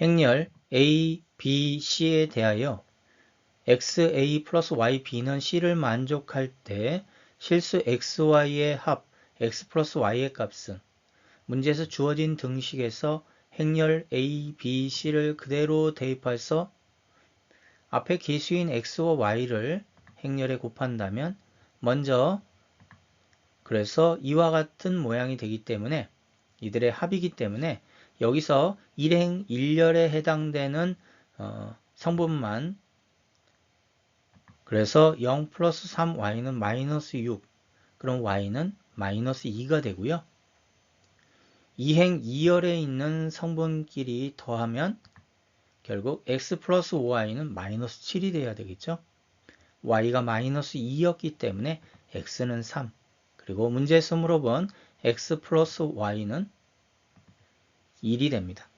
행렬 A, B, C에 대하여 XA 플러스 YB는 C를 만족할 때 실수 XY의 합 X 플러스 Y의 값은 문제에서 주어진 등식에서 행렬 A, B, C를 그대로 대입해서 앞에 기수인 X와 Y를 행렬에 곱한다면 먼저 그래서 이와 같은 모양이 되기 때문에 이들의 합이기 때문에 여기서 일행 일렬에 해당되는 어, 성분만 그래서 0 플러스 3y는 마이너스 6 그럼 y는 마이너스 2가 되고요. 이행 2열에 있는 성분끼리 더하면 결국 x 플러스 5y는 마이너스 7이 돼야 되겠죠. y가 마이너스 2였기 때문에 x는 3 그리고 문제에서 물어본 x 플러스 y는 1이 됩니다.